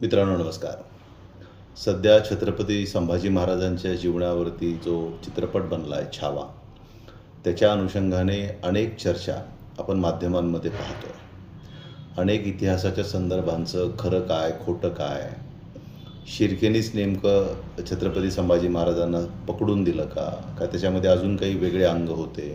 मित्रांनो नमस्कार. सध्या छत्रपती संभाजी महाराजांच्या जीवनावरती जो चित्रपट बनला आहे छावा त्याच्या अनुषंगाने अनेक चर्चा आपण माध्यमांमध्ये पाहतो आहे अनेक इतिहासाच्या संदर्भांचं खरं काय खोटं काय शिर्केनीच नेमकं छत्रपती संभाजी महाराजांना पकडून दिलं का का त्याच्यामध्ये अजून काही वेगळे अंग होते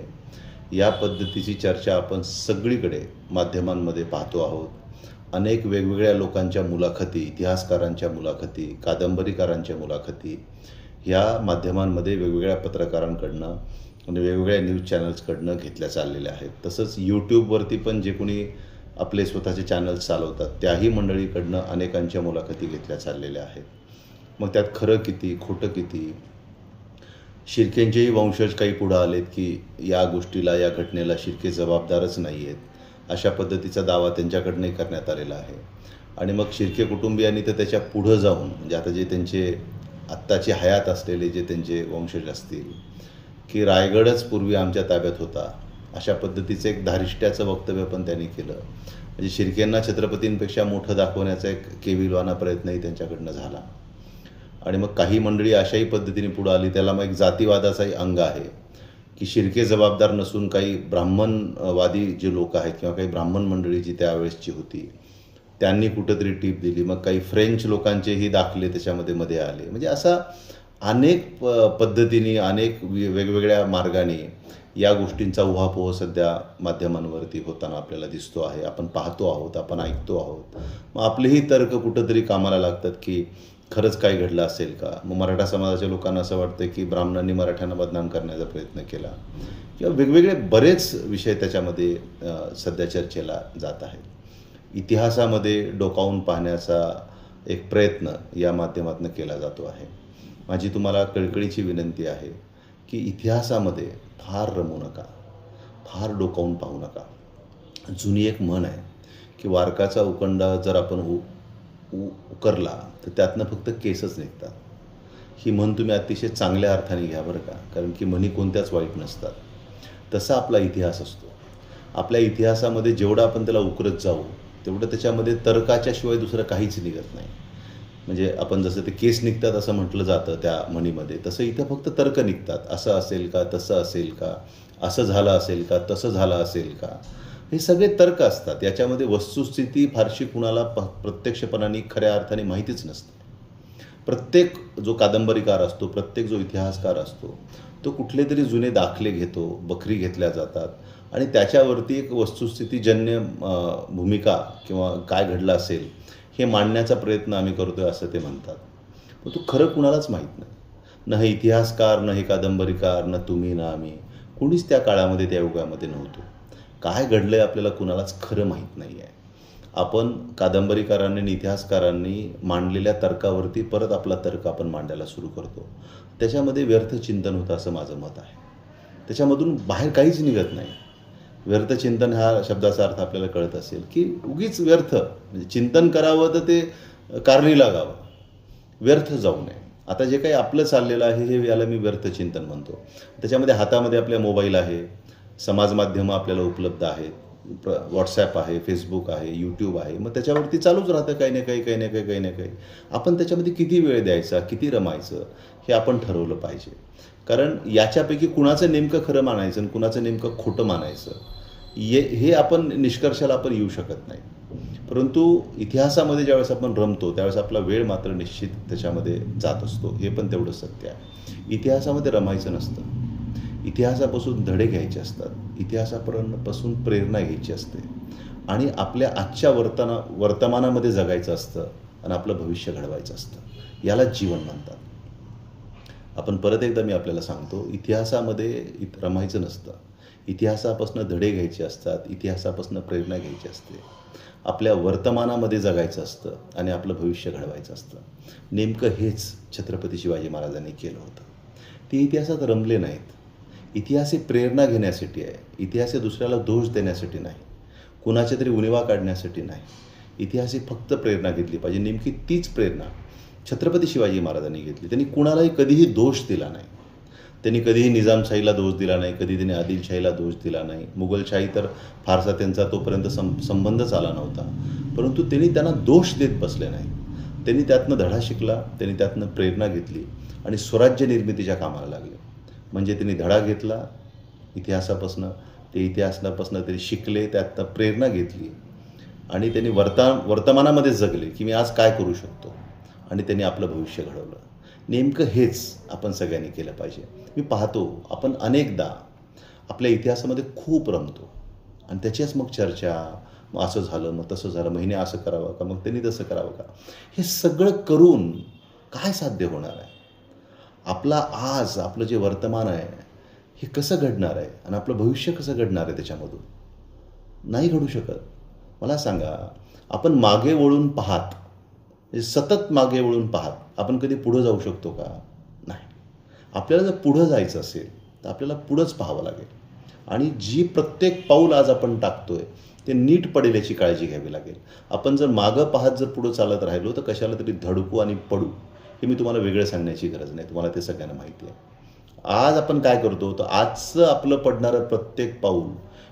या पद्धतीची चर्चा आपण सगळीकडे माध्यमांमध्ये पाहतो आहोत. अनेक वेगवेगळ्या लोकांच्या मुलाखती इतिहासकारांच्या मुलाखती कादंबरीकारांच्या मुलाखती ह्या माध्यमांमध्ये वेगवेगळ्या पत्रकारांकडनं आणि वेगवेगळ्या न्यूज चॅनल्सकडनं घेतल्या चाललेल्या आहेत. तसंच यूट्यूबवरती पण जे कोणी आपले स्वतःचे चॅनल्स चालवतात त्याही मंडळीकडनं अनेकांच्या मुलाखती घेतल्या चाललेल्या आहेत. मग त्यात खरं किती खोटं किती? शिर्केंचेही वंशज काही पुढं आलेत की या गोष्टीला या घटनेला शिर्के जबाबदारच नाही आहेत अशा पद्धतीचा दावा त्यांच्याकडनंही करण्यात आलेला आहे. आणि मग शिर्के कुटुंबियांनी तर त्याच्या पुढं जाऊन म्हणजे आता जे त्यांचे आत्ताचे हयात असलेले जे त्यांचे वंशज असतील की रायगडच पूर्वी आमच्या ताब्यात होता अशा पद्धतीचं एक धारिष्ट्याचं वक्तव्य पण त्यांनी केलं. म्हणजे शिर्केंना छत्रपतींपेक्षा मोठं दाखवण्याचा एक केविलवाना प्रयत्नही त्यांच्याकडनं झाला. आणि मग काही मंडळी अशाही पद्धतीने पुढं आली त्याला मग एक जातीवादाचाही अंग आहे. की शिर्के जबाबदार नसून काही ब्राह्मणवादी जे लोक आहेत किंवा काही ब्राह्मण मंडळी जी त्यावेळेसची होती त्यांनी कुठंतरी टीप दिली. मग काही फ्रेंच लोकांचेही दाखले त्याच्यामध्ये मध्ये आले. म्हणजे असा अनेक प पद्धतीने अनेक वेगवेगळ्या मार्गाने या गोष्टींचा उहापोह सध्या माध्यमांवरती होताना आपल्याला दिसतो आहे. आपण पाहतो आहोत आपण ऐकतो आहोत. मग आपलेही तर्क कुठंतरी कामाला लागतात की खरंच काय घडलं असेल का? मग मराठा समाजाच्या लोकांना असं वाटतं की ब्राह्मणांनी मराठ्यांना बदनाम करण्याचा प्रयत्न केला. किंवा वेगवेगळे बरेच विषय त्याच्यामध्ये सध्या चर्चेला जात आहेत. इतिहासामध्ये डोकावून पाहण्याचा एक प्रयत्न या माध्यमातून केला जातो आहे. माझी तुम्हाला कळकळीची विनंती आहे की इतिहासामध्ये फार रमू नका. फार डोकावून पाहू नका. जुनी एक म्हण आहे की वारकाचा उकंडा जर आपण उ उकरला तर त्यातनं फक्त केसच निघतात. ही म्हण तुम्ही अतिशय चांगल्या अर्थाने घ्या बरं का कारण की म्हणी कोणत्याच वाईट नसतात. तसा आपला इतिहास असतो. आपल्या इतिहासामध्ये जेवढं आपण त्याला उकरत जाऊ तेवढं त्याच्यामध्ये तर्काच्या शिवाय दुसरं काहीच निघत नाही. म्हणजे आपण जसं ते केस निघतात असं म्हटलं जातं त्या म्हणीमध्ये तसं इथं फक्त तर्क निघतात. असं असेल का तसं असेल का असं झालं असेल का तसं झालं असेल का. हे सगळे तर्क असतात. याच्यामध्ये वस्तुस्थिती फारशी कुणाला प प्रत्यक्षपणाने खऱ्या अर्थाने माहितीच नसते. प्रत्येक जो कादंबरीकार असतो प्रत्येक जो इतिहासकार असतो तो कुठले तरी जुने दाखले घेतो बखरी घेतल्या जातात आणि त्याच्यावरती एक वस्तुस्थितीजन्य भूमिका किंवा काय घडलं असेल हे मांडण्याचा प्रयत्न आम्ही करतो आहे असं ते म्हणतात. पण तो खरं कुणालाच माहीत नाही. न हे इतिहासकार न हे कादंबरीकार न तुम्ही ना आम्ही. कुणीच त्या काळामध्ये त्या युगामध्ये नव्हतो. काय घडलं आहे आपल्याला कुणालाच खरं माहीत नाही आहे आपण कादंबरीकारांनी आणि इतिहासकारांनी मांडलेल्या तर्कावरती परत आपला तर्क आपण मांडायला सुरू करतो. त्याच्यामध्ये व्यर्थ चिंतन होतं असं माझं मत आहे. त्याच्यामधून बाहेर काहीच निघत नाही. व्यर्थ चिंतन हा शब्दाचा अर्थ आपल्याला कळत असेल की उगीच व्यर्थ म्हणजे चिंतन करावं तर ते कारणी लागावं. व्यर्थ जाऊ नये. आता जे काही आपलं चाललेलं आहे हे याला मी व्यर्थ चिंतन म्हणतो. त्याच्यामध्ये हातामध्ये आपल्या मोबाईल आहे. समाज माध्यमं आपल्याला उपलब्ध आहेत. प्र व्हॉट्सॲप आहे फेसबुक आहे यूट्यूब आहे. मग त्याच्यावरती चालूच राहतं काही ना काही काही ना काही काही ना काही. आपण त्याच्यामध्ये किती वेळ द्यायचा किती रमायचं हे आपण ठरवलं पाहिजे. कारण याच्यापैकी कुणाचं नेमकं खरं मानायचं आणि कुणाचं नेमकं खोटं मानायचं ये हे आपण निष्कर्षाला आपण येऊ शकत नाही. परंतु इतिहासामध्ये ज्यावेळेस आपण रमतो त्यावेळेस आपला वेळ मात्र निश्चित त्याच्यामध्ये जात असतो. हे पण तेवढं सत्य आहे. इतिहासामध्ये रमायचं नसतं. इतिहासापासून धडे घ्यायचे असतात. इतिहासापर्यंतपासून प्रेरणा घ्यायची असते. आणि आपल्या आजच्या वर्तना वर्तमानामध्ये जगायचं असतं आणि आपलं भविष्य घडवायचं असतं. याला जीवन म्हणतात. आपण परत एकदा मी आपल्याला सांगतो इतिहासामध्ये इत रमायचं नसतं. इतिहासापासून धडे घ्यायचे असतात इतिहासापासून प्रेरणा घ्यायची असते. आपल्या वर्तमानामध्ये जगायचं असतं आणि आपलं भविष्य घडवायचं असतं. नेमकं हेच छत्रपती शिवाजी महाराजांनी केलं होतं. ते इतिहासात रमले नाहीत. इतिहास ही प्रेरणा घेण्यासाठी आहे. इतिहास हे दुसऱ्याला दोष देण्यासाठी नाही. कुणाच्या तरी उणिवा काढण्यासाठी नाही. इतिहास ही फक्त प्रेरणा घेतली पाहिजे. नेमकी तीच प्रेरणा छत्रपती शिवाजी महाराजांनी घेतली. त्यांनी कुणालाही कधीही दोष दिला नाही. त्यांनी कधीही निजामशाहीला दोष दिला नाही. कधी त्यांनी आदिलशाहीला दोष दिला नाही. मुघलशाही तर फारसा त्यांचा तोपर्यंत सं संबंधच आला नव्हता. परंतु त्यांनी त्यांना दोष देत बसले नाही. त्यांनी त्यातनं धडा शिकला. त्यांनी त्यातनं प्रेरणा घेतली. आणि स्वराज्य निर्मितीच्या कामाला लागले. म्हणजे त्यांनी धडा घेतला इतिहासापासनं ते इतिहासापासून ते शिकले त्यातनं प्रेरणा घेतली. आणि त्यांनी वर्ता वर्तमानामध्ये जगले की मी आज काय करू शकतो? आणि त्यांनी आपलं भविष्य घडवलं. नेमकं हेच आपण सगळ्यांनी केलं पाहिजे. मी पाहतो आपण अनेकदा आपल्या इतिहासामध्ये खूप रमतो. आणि त्याचीच मग चर्चा मग असं झालं मग तसं झालं महिने असं करावं का? मग त्यांनी तसं करावं का? हे सगळं करून काय साध्य होणार आहे? आपला आज आपलं जे वर्तमान आहे हे कसं घडणार आहे? आणि आपलं भविष्य कसं घडणार आहे त्याच्यामधून? नाही घडू शकत. मला सांगा आपण मागे वळून पाहात म्हणजे सतत मागे वळून पाहात आपण कधी पुढं जाऊ शकतो का? नाही. आपल्याला जर पुढं जायचं असेल तर आपल्याला पुढंच पाहावं लागेल. आणि जी प्रत्येक पाऊल आज आपण टाकतोय ते नीट पडेल याची काळजी घ्यावी लागेल. आपण जर मागं पाहत जर पुढं चालत राहिलो तर कशाला तरी धडकू आणि पडू. हे मी तुम्हाला वेगळं सांगण्याची गरज नाही. तुम्हाला ते सगळ्यांना माहिती आहे. आज आपण काय करतो? तर आजचं आपलं पडणारं प्रत्येक पाऊल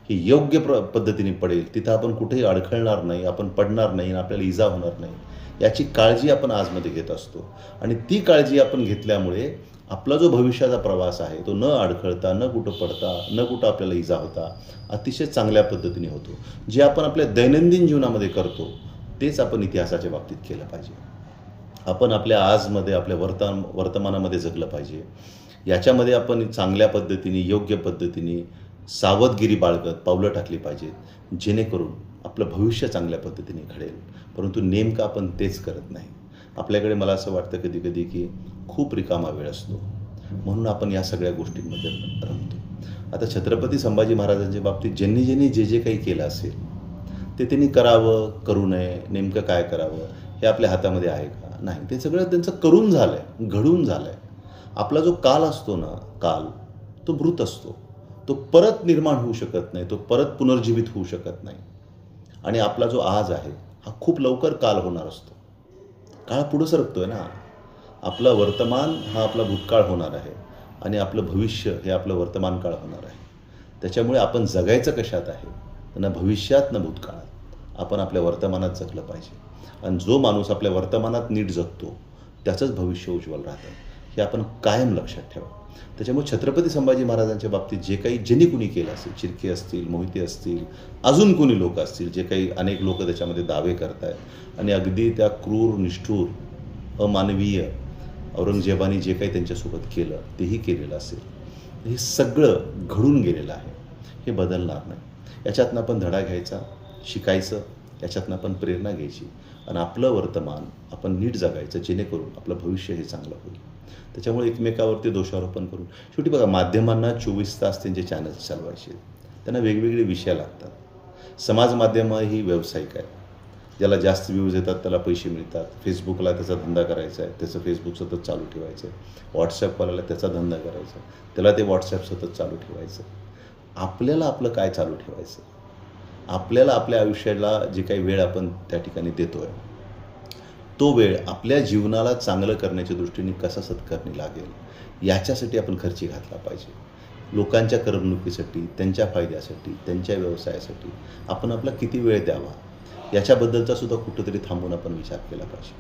हे योग्य प्र पद्धतीने पडेल. तिथं आपण कुठेही अडखळणार नाही आपण पडणार नाही आणि आपल्याला इजा होणार नाही. याची काळजी आपण आजमध्ये घेत असतो. आणि ती काळजी आपण घेतल्यामुळे आपला जो भविष्याचा प्रवास आहे तो न अडखळता न कुठं पडता न कुठं आपल्याला इजा होता अतिशय चांगल्या पद्धतीने होतो. जे आपण आपल्या दैनंदिन जीवनामध्ये करतो तेच आपण इतिहासाच्या बाबतीत केलं पाहिजे. आपण आपल्या आजमध्ये आपल्या वर्तमान वर्तमानामध्ये जगलं पाहिजे. याच्यामध्ये आपण चांगल्या पद्धतीने योग्य पद्धतीने सावधगिरी बाळगत पावलं टाकली पाहिजेत. जेणेकरून आपलं भविष्य चांगल्या पद्धतीने घडेल. परंतु नेमकं आपण तेच करत नाही. आपल्याकडे मला असं वाटतं कधी कधी की खूप रिकामा वेळ असतो. म्हणून आपण या सगळ्या गोष्टींमध्ये रमतो. आता छत्रपती संभाजी महाराजांच्या बाबतीत ज्यांनी ज्यांनी जे जे काही केलं असेल ते त्यांनी करावं करू नये नेमकं काय करावं हे आपल्या हातामध्ये आहे का? नाही. ते सगळं त्यांचं करून झालं आहे घडून झालं आहे आपला जो काल असतो ना काल तो मृत असतो. तो परत निर्माण होऊ शकत नाही तो परत पुनर्जीवित होऊ शकत नाही. आणि आपला जो आज आहे हा खूप लवकर काल होणार असतो. काळ पुढं सरकतोय ना. आपला वर्तमान हा आपला भूतकाळ होणार आहे आणि आपलं भविष्य हे आपलं वर्तमान काळ होणार आहे. त्याच्यामुळे आपण जगायचं कशात आहे? ना भविष्यात ना भूतकाळात. आपण आपल्या वर्तमानात जगलं पाहिजे. आणि जो माणूस आपल्या वर्तमानात नीट जगतो त्याचंच भविष्य उज्ज्वल राहतं. हे आपण कायम लक्षात ठेवा. त्याच्यामुळे छत्रपती संभाजी महाराजांच्या बाबतीत जे काही ज्यांनी कुणी केलं असेल चिरके असतील मोहिते असतील अजून कोणी लोक असतील जे काही अनेक लोक त्याच्यामध्ये दावे करत आहेत आणि अगदी त्या क्रूर निष्ठूर अमानवीय औरंगजेबाने जे काही त्यांच्यासोबत केलं तेही केलेलं असेल. हे सगळं घडून गेलेलं आहे. हे बदलणार नाही. याच्यातनं आपण धडा घ्यायचा. शिकायचं याच्यातनं आपण प्रेरणा घ्यायची. आणि आपलं वर्तमान आपण नीट जगायचं जेणेकरून आपलं भविष्य हे चांगलं होईल. त्याच्यामुळे एकमेकावरती दोषारोपण करून शेवटी बघा माध्यमांना चोवीस तास त्यांचे चॅनल्स चालवायचे. त्यांना वेगवेगळे विषय लागतात. समाज माध्यमं ही व्यावसायिक आहे. ज्याला जास्त व्ह्यूज येतात त्याला पैसे मिळतात. फेसबुकला त्याचा धंदा करायचा आहे त्याचं फेसबुक सतत चालू ठेवायचं आहे. व्हॉट्सॲपवाल्याला त्याचा धंदा करायचा आहे. त्याला ते व्हॉट्सॲप सतत चालू ठेवायचं आपल्याला आपलं काय चालू ठेवायचं? आपल्याला आपल्या आयुष्याला जे काही वेळ आपण त्या ठिकाणी देतो आहे तो वेळ आपल्या जीवनाला चांगलं करण्याच्या दृष्टीने कसा सत्कारणी लागेल याच्यासाठी आपण खर्ची घातला पाहिजे. लोकांच्या करमणुकीसाठी त्यांच्या फायद्यासाठी त्यांच्या व्यवसायासाठी आपण आपला किती वेळ द्यावा याच्याबद्दलचा सुद्धा कुठंतरी थांबून आपण विचार केला पाहिजे.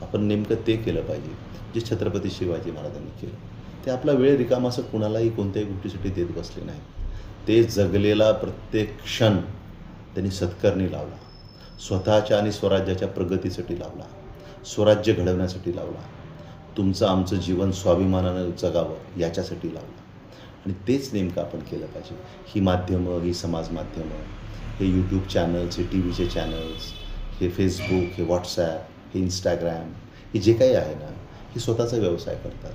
आपण नेमकं ते केलं पाहिजे जे छत्रपती शिवाजी महाराजांनी केलं. ते आपला वेळ रिकामा असं कुणालाही कोणत्याही गोष्टीसाठी देत बसले नाही ते जगलेला प्रत्येक क्षण त्यांनी सत्कारणी लावला. स्वतःच्या आणि स्वराज्याच्या प्रगतीसाठी लावला. स्वराज्य घडवण्यासाठी लावला. तुमचं आमचं जीवन स्वाभिमानानं जगावं याच्यासाठी लावला. आणि तेच नेमकं आपण केलं पाहिजे. ही माध्यमं ही समाज माध्यमं हे यूट्यूब चॅनल्स हे टी व्हीचे चॅनल्स हे फेसबुक हे व्हॉट्सॲप हे इंस्टाग्राम हे जे काही आहे ना हे स्वतःचा व्यवसाय करतात.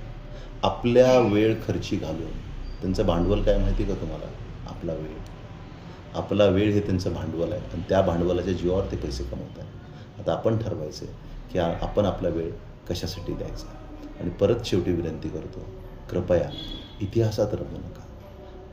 आपल्या वेळ खर्ची घालून त्यांचं भांडवल काय माहिती का तुम्हाला? आपला वेळ. आपला वेळ हे त्यांचं भांडवल आहे. आणि त्या भांडवलाच्या जीवावर ते पैसे कमवत आहेत. आता आपण ठरवायचं की आपण आपला वेळ कशासाठी द्यायचा आणि परत शेवटी विनंती करतो कृपया इतिहासात रमू नका.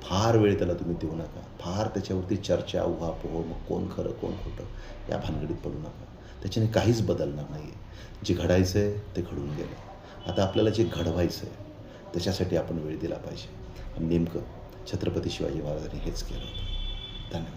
फार वेळ त्याला तुम्ही देऊ नका. फार त्याच्यावरती चर्चा उहापोह मग कोण खरं कोण खोटं या भानगडीत पडू नका. त्याच्याने काहीच बदलणार नाही आहे जे घडायचं आहे ते घडून गेलं आता आपल्याला जे घडवायचं आहे त्याच्यासाठी आपण वेळ दिला पाहिजे. आणि नेमकं छत्रपती शिवाजी महाराजांनी हेच केलं होतं. തന്നെ